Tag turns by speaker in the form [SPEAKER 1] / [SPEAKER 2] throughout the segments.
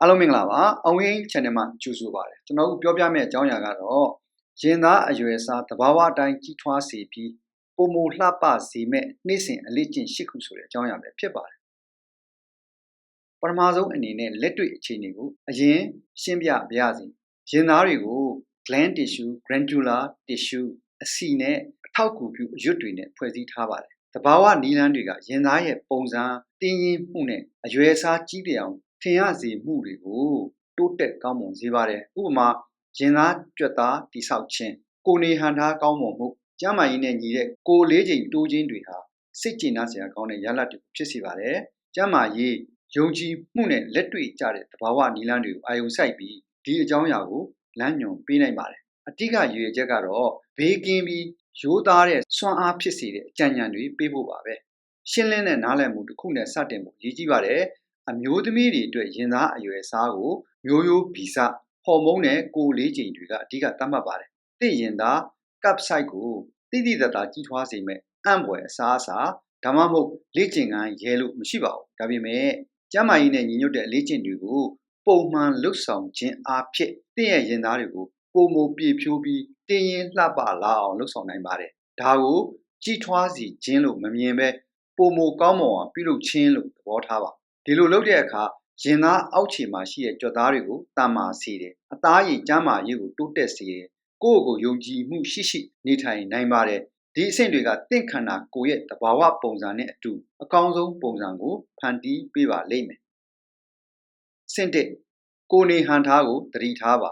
[SPEAKER 1] အားလုံးမင်္ဂလာပါအောင်ရင်း channel မှာကြိုဆိုပါရစေကျွန်တော်တို့ပြောပြမယ့်အကြောင်းအရာကတော့ရင်သားအရွယ်စားတဘာဝအတိုင်းကြီးထွားစေပြီးပုံမလှပစေမဲ့နေ့စဉ်အလေးကျင့်ရှိခုဆိုတဲ့အကြောင်းအရာပဲဖြစ်ပါတယ်ပထမဆုံးအနေနဲ့လက်တွေ့အခြေအနေကိုအရင်ရှင်းပြပါရစေရင်သားတွေကို gland tissue glandular tissue အဆီနဲ့အထောက်အကူပြုအရွတ်တွေနဲ့ဖွဲ့စည်းထားပါတယ်တဘာဝနီလန်းတွေကရင်သားရဲ့ပုံစံတင်းရင်မှုနဲ့အရွယ်အစားကြီးတဲ့အောင် ထင်ရစေမှုတွေကို တိုးတက်ကောင်းမွန်စေပါတယ်ဥပမာ ရင်သားကြွက်သားတိဆောက်ခြင်းကိုနေဟန်ထားကောင်းမွန်မှုကျမ်းမာရေးနဲ့ညီတဲ့ကိုလေးချိန်တိုးခြင်းတွေဟာစိတ်ကျဉ်နှံ့စရာကောင်းတဲ့ရလဒ်တွေဖြစ်စေပါတယ်ကျမ်းမာရေးယုံကြည်မှုနဲ့လက်တွေ့ကြတဲ့သဘာဝနီလန်းတွေကိုအာယုံစိုက်ပြီးဒီအကြောင်းအရာကိုလမ်းညွှန်ပေးနိုင်ပါတယ်အတိကရည်ရွယ်ချက်ကတော့ဘေးကင်းပြီးရိုးသားတဲ့စွမ်းအားဖြစ်စေတဲ့အကြံဉာဏ်တွေပေးဖို့ပါပဲရှင်းလင်းတဲ့နားလည်မှုတစ်ခုနဲ့စတင်ဖို့ရည်ကြီးပါတယ် အမျိုးသမီးတွေအတွက်ရင်သားအရွယ်စားကိုမျိုးရိုးဗီဇဟော်မုန်းနဲ့ကိုယ်လေးချိန်တွေကအဓိကသတ်မှတ်ပါတယ်။တင့်ရင်သားကပ်ဆိုင်ကိုတိတိတတ်တာကြီးထွားစေမဲ့အံ့ဘွယ်အစားအစာဒါမှမဟုတ်လေ့ကျင့်ခန်းရဲလို့မရှိပါဘူး။ဒါပေမဲ့ကျမ်းမာရေးနဲ့ညီညွတ်တဲ့လေ့ကျင့်တွေကိုပုံမှန်လှုပ်ဆောင်ခြင်းအဖြစ်တင့်ရဲ့ရင်သားတွေကိုပုံမပြေဖြိုးပြီးတင်းရင်လှပလာအောင်လှုပ်ဆောင်နိုင်ပါတယ်။ဒါကိုကြီးထွားစီခြင်းလို့မမြင်ပဲပုံမကောင်းမွန်အောင်ပြုလုပ်ခြင်းလို့သဘောထားပါ ဒီလိုလုပ်တဲ့အခါရင်သားအောက်ခြေမှာရှိတဲ့ကြွက်သားတွေကိုတန်မာစေတယ်အသားရည်ကျန်းမာရေးကိုတိုးတက်စေတယ်ကိုယ့်ကိုယုံကြည်မှုရှိရှိနေထိုင်နိုင်ပါတယ်ဒီအဆင့်တွေကတင့်ခန္ဓာကိုယ်ရဲ့တဘာဝပုံစံနဲ့အတူအကောင်းဆုံးပုံစံကိုဖန်တီးပေးပါလိမ့်မယ်ဆင့်တစ်ကိုနေဟန်ထားကိုတတိထားပါ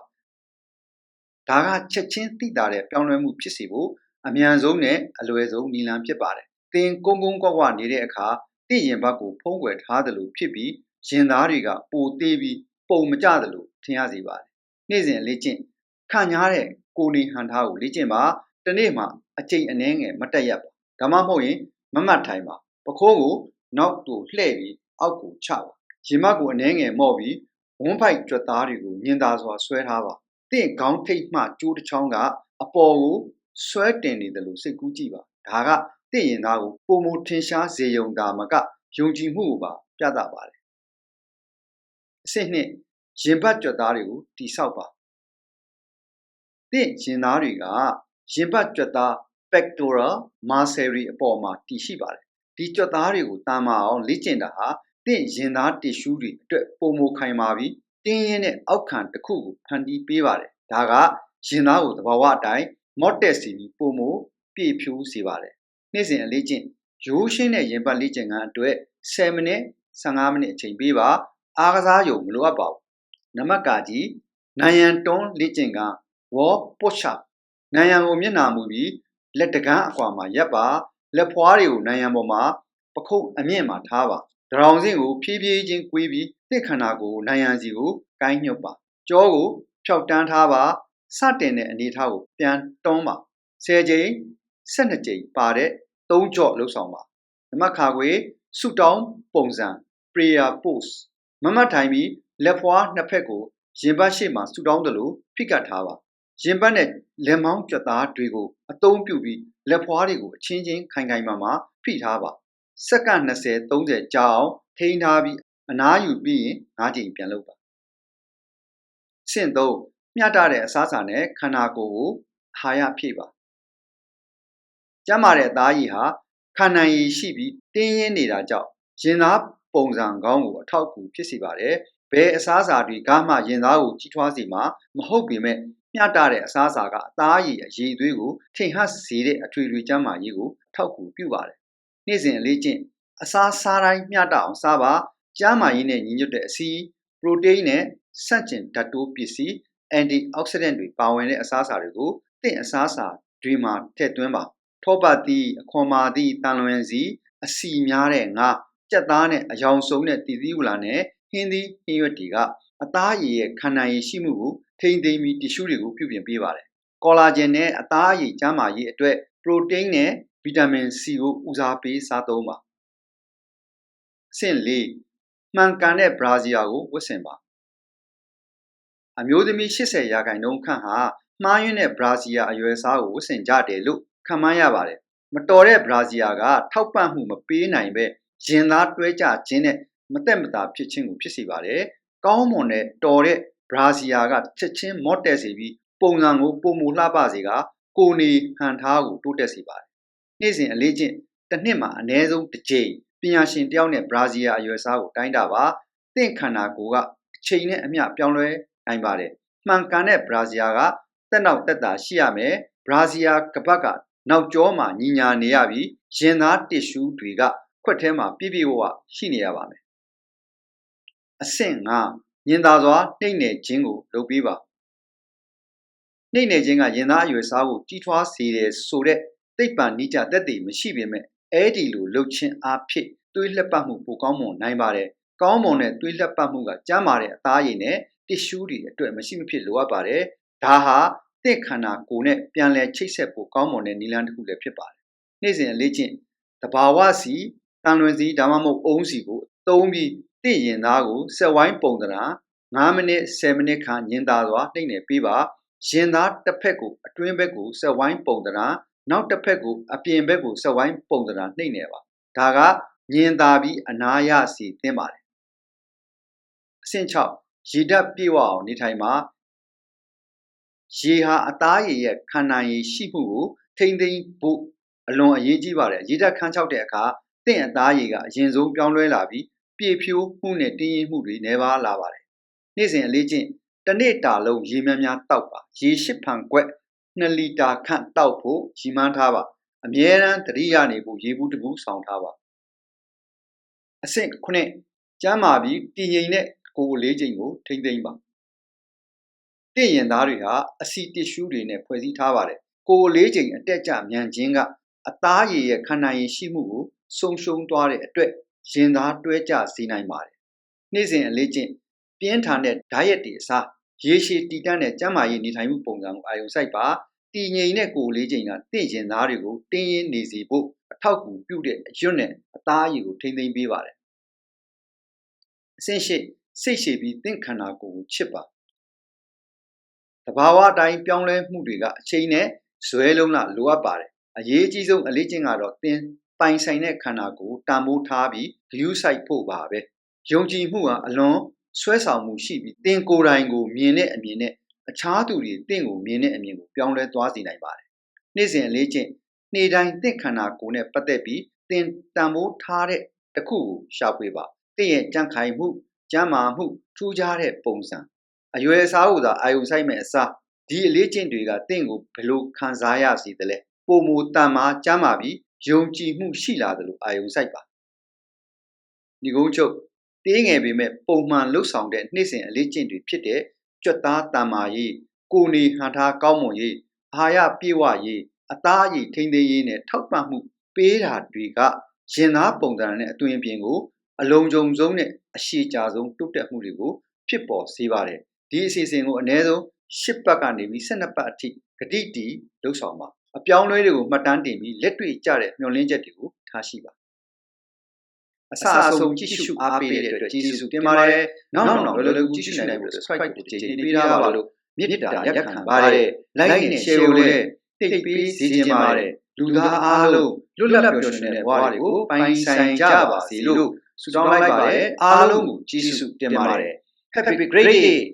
[SPEAKER 1] ဒါကချက်ချင်းသိတာတဲ့ပြောင်းလဲမှုဖြစ်စေဖို့အမြန်ဆုံးနဲ့အလွယ်ဆုံးနည်းလမ်းဖြစ်ပါတယ်သင်ကုန်းကုန်းကွက်ကွက်နေတဲ့အခါ တင့်ရင်ဘတ်ကိုဖုံးကွယ်ထားတယ်လို့ဖြစ်ပြီးရင်သားတွေကပိုသေးပြီးပုံမကျတယ်လို့ထင်ရစေပါတယ်။နေ့စဉ်လေ့ကျင့်ခံညားတဲ့ကိုနေဟန်ထားကိုလေ့ကျင့်ပါတနေ့မှအကျိန်အနှဲငယ်မတက်ရပါဒါမှမဟုတ်ရင်မမတ်ထိုင်ပါပခိုးကိုနောက်သို့လှည့်ပြီးအောက်ကိုချပါရင်မကိုအနှဲငယ်မော့ပြီးဝန်းဖိုက်ကြွက်သားတွေကိုညင်သာစွာဆွဲထားပါတင့်ခေါင်းထိတ်မှကျိုးတစ်ချောင်းကအပေါ်ကိုဆွဲတင်နေတယ်လို့စိတ်ကူးကြည့်ပါဒါက တင့်ရင်သားကိုပုံမထင်ရှားစေုံသာမကယုံကြည်မှုကိုပါပြသပါတယ်အဆင့်နှစ်ရင်ဘတ်ကြွက်သားတွေကိုတိဆောက်ပါတင့်ရင်သားတွေကရင်ဘတ်ကြွက်သား pectoral muscle တွေအပေါ်မှာတည်ရှိပါတယ်ဒီကြွက်သားတွေကိုတာမအောင်လေ့ကျင့်တာဟာတင့်ရင်သားတစ်ရှူးတွေအတွက်ပုံမခိုင်မာပြီးတင်းရင်တဲ့အောက်ခံတစ်ခုကိုဖန်တီးပေးပါတယ်ဒါကရင်သားကိုသဘာဝအတိုင်းမော့တက်စီပြီးပုံမပြည့်ဖြိုးစေပါတယ် နေ့စဉ်အလေးကျင့်ရိုးရှင်းတဲ့ရင်ဘတ်လေ့ကျင့်ခန်းအတွက်10မိနစ်15မိနစ်အချိန်ပေးပါအားကစားရုံမလိုအပ်ပါဘူးနမကကြီးနိုင်ရန်တွန်းလေ့ကျင့်ခန်း wall push up နိုင်ရန်ကိုမျက်နှာမူပြီးလက်တကန်းအကွာမှာရပ်ပါလက်ဖွားတွေကိုနိုင်ရန်ပေါ်မှာပခုတ်အမြင့်မှာထားပါဒရောင်စင်းကိုဖြည်းဖြည်းချင်းကွေးပြီးတစ်ခန္ဓာကိုနိုင်ရန်စီကိုကိုင်းညှုပ်ပါကြောကိုဖြောက်တန်းထားပါစတင်တဲ့အနေထားကိုပြန်တွန်းပါ10ကြိမ်12ကြိမ်ပါတဲ့ 3ကြော့လှုပ်ဆောင်ပါနမခါခွေဆုတောင်းပုံစံ prayer pose မမတ်ထိုင်ပြီးလက်ဖွားနှစ်ဖက်ကိုရင်ဘတ်ရှိမှဆူတောင်းတယ်လို့ဖိကတ်ထားပါရင်ဘတ်နဲ့လက်မောင်းကြွက်သားတွေကိုအသုံးပြုပြီးလက်ဖွားတွေကိုအချင်းချင်းခိုင်ခိုင်မာမာဖိထားပါစက္ကန့်20 30ကြာအောင်ထိန်းထားပြီးအနားယူပြီးရင်၅ချိန်ပြန်လုပ်ပါဆင့်3မျှတတဲ့အစားအစာနဲ့ခန္ဓာကိုယ်ကိုအာဟာရဖြည့်ပါ ကျန်းမာတဲ့အသားရည်ဟာခန္ဓာရည်ရှိပြီးတင်းရင်းနေတာကြောင့်ရင်သားပုံစံကောင်းကိုအထောက်အကူဖြစ်စေပါတယ်။ဘယ်အစားအစာတွေကမှရင်သားကိုကြီးထွားစေမှာမဟုတ်ပေမဲ့မျှတတဲ့အစားအစာကအသားရည်အရည်သွေးကိုထင်ဟပ်စေတဲ့အထွေထွေကျန်းမာရေးကိုထောက်ကူပြုပါတယ်။နေ့စဉ်အလေးကျင့်အစားစားတိုင်းမျှတအောင်စားပါကျန်းမာရေးနဲ့ညီညွတ်တဲ့အဆီးပရိုတိန်းနဲ့ဆန့်ကျင်ဓာတ်တိုးပစ္စည်းအန်တီအောက်ဆီဒန့်တွေပါဝင်တဲ့အစားအစာတွေကိုတင့်အစားအစာတွေမှာထည့်သွင်းပါ ထောပတ်သီးအခွန်မာသီးတန်လွင်စီအစီများတဲ့ငါကြက်သားနဲ့အယောင်ဆုံးတဲ့တည်သီးဝလာနဲ့ဟင်းသီးဟင်းရွက်တွေကအသားရည်ရဲ့ခန္ဓာရည်ရှိမှုကိုထိန်းသိမ်းပြီးတ िश ူးတွေကိုပြုပြင်ပေးပါတယ်။ကောလာဂျင်နဲ့အသားရည်ကျန်းမာရေးအတွက်ပရိုတိန်းနဲ့ဗီတာမင် C ကိုဦးစားပေးစားသုံးပါ။အဆင့်၄မှန်ကန်တဲ့ဘရာဇီယာကိုဝတ်ဆင်ပါ။အမျိုးသမီး80ရာခိုင်နှုန်းခန့်ဟာမှားယွင်းတဲ့ဘရာဇီယာအရွယ်စားကိုဝတ်ဆင်ကြတယ်လို့ ခန့်မှန်းရပါတယ်။မတော်တဲ့ဘရာဇီယာကထောက်ပံ့မှုမပေးနိုင်ပဲရင်သားတွဲကြခြင်းနဲ့မသက်မသာဖြစ်ခြင်းကိုဖြစ်စေပါတယ်ကောင်းမွန်တဲ့တော်တဲ့ဘရာဇီယာကချက်ချင်းမော့တက်စေပြီးပုံစံကိုပုံမူလှပစေကကိုနေဟန်ထားကိုတိုးတက်စေပါတယ်နေ့စဉ်အလေးချင်းတစ်နှစ်မှာအနည်းဆုံးတစ်ကြိမ်ပညာရှင်တယောက်နဲ့ဘရာဇီယာအရွယ်စားကိုတိုင်းတာပါတင့်ခန္ဓာကိုယ်ကအချိန်နဲ့အမျှပြောင်းလဲနိုင်ပါတယ်မှန်ကန်တဲ့ဘရာဇီယာကတက်နောက်တက်တာရှိရမယ်ဘရာဇီယာကပတ်က နောက်ကျောမှာညီညာနေရပြီးရင်သားတစ်ရှူးတွေကခွက်ထဲမှာပြည့်ပြည့်ဝဝရှိနေရပါမယ်အဆင့်5ညင်သာစွာနှိမ့်နယ်ခြင်းကိုလုပ်ပေးပါနှိမ့်နယ်ခြင်းကရင်သားအရွယ်စားကိုကြီးထွားစေတယ်ဆိုတဲ့သိပ္ပံနိကြတက်တည်မရှိပေမဲ့အဲ့ဒီလိုလှုပ်ခြင်းအဖြစ်သွေးလက်ပတ်မှုပိုကောင်းမွန်နိုင်ပါတယ်ကောင်းမွန်တဲ့သွေးလက်ပတ်မှုကကျန်းမာတဲ့အသားရည်နဲ့တစ်ရှူးတွေအတွက်မရှိမဖြစ်လိုအပ်ပါတယ်ဒါဟာ တင့်ခန္ဓာကိုယ်နဲ့ပြန်လည်ချိတ်ဆက်ဖို့ကောင်းမွန်တဲ့နည်းလမ်းတစ်ခုလည်းဖြစ်ပါတယ်နေ့စဉ်အလေးချင်းတဘာဝစီတန်လွင်စီဒါမှမဟုတ်အုံးစီကိုသုံးပြီးတင့်ရင်သားကိုဆက်ဝိုင်းပုံသဏ္ဍာန်9မိနစ်10မိနစ်ခန့်ညင်သာစွာနှိမ့်နေပေးပါရင်သားတစ်ဖက်ကိုအတွင်းဘက်ကိုဆက်ဝိုင်းပုံသဏ္ဍာန်နောက်တစ်ဖက်ကိုအပြင်ဘက်ကိုဆက်ဝိုင်းပုံသဏ္ဍာန်နှိမ့်နေပါဒါကညင်သာပြီးအနာရစီသင်ပါတယ်အဆင့်6ရေဓာတ်ပြေဝအောင်နေထိုင်မှာ ရေဟာအသားရည်ရဲ့ခန္ဓာရည်ရှိမှုကိုထိမ့်သိမ်းဖို့အလွန်အရေးကြီးပါတယ်ရေဓာတ်ခန်းချောက်တဲ့အခါတင့်အသားရည်ကအရင်ဆုံးပြောင်းလဲလာပြီးပြေဖြိုးမှုနဲ့တင်းရင်မှုတွေနှဲပါလာပါတယ်နေ့စဉ်အလေးချင်းတစ်နေ့တာလုံးရေများများတောက်ပါရေရှစ်ဖန်ခွက်2လီတာခန့်တောက်ဖို့ရီမန်းထားပါအမြဲတမ်းသတိရနေဖို့ရေဘူးတစ်ဘူးဆောင်ထားပါအဆင့်9ကျမ်းမာပြီးတည်ငြိမ်တဲ့ကိုယ်လေးချိန်ကိုထိမ့်သိမ့်ပါ တင့်ရင်သားတွေဟာအစီတစ်ရှူးတွေနဲ့ဖွဲ့စည်းထားပါတယ်ကိုယ်လေးချိန်အတက်ကြမြန်ခြင်းကအသားရည်ရဲ့ခန္ဓာရည်ရှိမှုကိုဆုံရှုံသွားတဲ့အတွက်ရင်သားတွဲကြစေနိုင်ပါတယ်နေ့စဉ်အလေးချင်းပြင်းထန်တဲ့ဓာတ်ရက်တွေအစားရေရှည်တည်တတ်တဲ့ကျန်းမာရေးနေထိုင်မှုပုံစံကိုအာရုံစိုက်ပါတည်ငြိမ်တဲ့ကိုယ်လေးချိန်ကတင့်ရင်သားတွေကိုတင်းရင်းနေစေဖို့အထောက်အကူပြုတဲ့အရွတ်နဲ့အသားရည်ကိုထိမ့်သိမ်းပေးပါတယ်အဆင့်ရှိစိတ်ရှည်ပြီးတင့်ခန္ဓာကိုယ်ကိုချစ်ပါ တဘာဝအတိုင်းပြောင်းလဲမှုတွေကအချိန်နဲ့ဇွဲလုံးလားလိုအပ်ပါတယ်အရေးကြီးဆုံးအလေးချင်းကတော့သင်ပိုင်ဆိုင်တဲ့ခန္ဓာကိုယ်တန်ဖိုးထားပြီးဂရုစိုက်ဖို့ပါပဲယုံကြည်မှုဟာအလွန်ဆွဲဆောင်မှုရှိပြီးသင်ကိုယ်တိုင်ကိုမြင်တဲ့အမြင်နဲ့အခြားသူတွေတင့်ကိုမြင်တဲ့အမြင်ကိုပြောင်းလဲသွားစေနိုင်ပါတယ်နေ့စဉ်အလေးချင်းနေ့တိုင်းတင့်ခန္ဓာကိုယ်နဲ့ပတ်သက်ပြီးသင်တန်ဖိုးထားတဲ့တစ်ခုကိုရှာဖွေပါတင့်ရဲ့ကြံ့ခိုင်မှုကျမ်းမာမှုထူးခြားတဲ့ပုံစံ အရွယ်အစားကိုသာအာယုံဆိုင်မဲ့အစားဒီအလေးကျင့်တွေကတင့်ကိုဘယ်လိုခံစားရစီသလဲပုံမူတန်မာကျမ်းမာပြီးယုံကြည်မှုရှိလာတယ်လို့အာယုံဆိုင်ပါဒီကုန်းချုပ်တေးငယ်ပေမဲ့ပုံမှန်လှုပ်ဆောင်တဲ့နေ့စဉ်အလေးကျင့်တွေဖြစ်တဲ့ကြွက်သားတန်မာရေးကိုနေဟန်ထားကောင်းမွန်ရေးအာဟာရပြေဝရေးအသားအရည်ထိမ့်သိမ်းရေးနဲ့ထောက်ပံ့မှုပေးတာတွေကရင်သားပုံစံနဲ့အသွင်ပြင်ကို အလုံးစုံဆုံးနဲ့အရှိကြဆုံးတိုးတက်မှုတွေကိုဖြစ်ပေါ်စေပါတယ် ဒီအစီအစဉ်ကိုအ ਨੇ ဆုံး၈ပတ်ကနေပြီး၁၂ပတ်အထိဂတိတီလှုပ်ဆောင်ပါအပြောင်းအလဲတွေကိုမှတ်တမ်းတင်ပြီးလက်တွေ့ကျတဲ့မျှော်လင့်ချက်တွေကိုထားရှိပါအစအဆုံးကြည့်ရှုအားပေးတဲ့အတွက်ကျေးဇူးတင်ပါတယ်နောက်နောက်လောလောကူကြည့်ရှုနိုင်ဖို့ subscribe ကိုကြည့်နေပေးထားပါလို့မေတ္တာရက်ခံပါတယ် like နဲ့ share ကိုလည်းတိတ်ပေးစီခြင်းပါတယ်လူသားအားလုံးလွတ်လပ်ပျော်ရွှင်တဲ့ဘဝတွေကိုပိုင်ဆိုင်ကြပါစေလို့ဆုတောင်းလိုက်ပါတယ်အားလုံးကိုကျေးဇူးတင်ပါတယ် Happy great day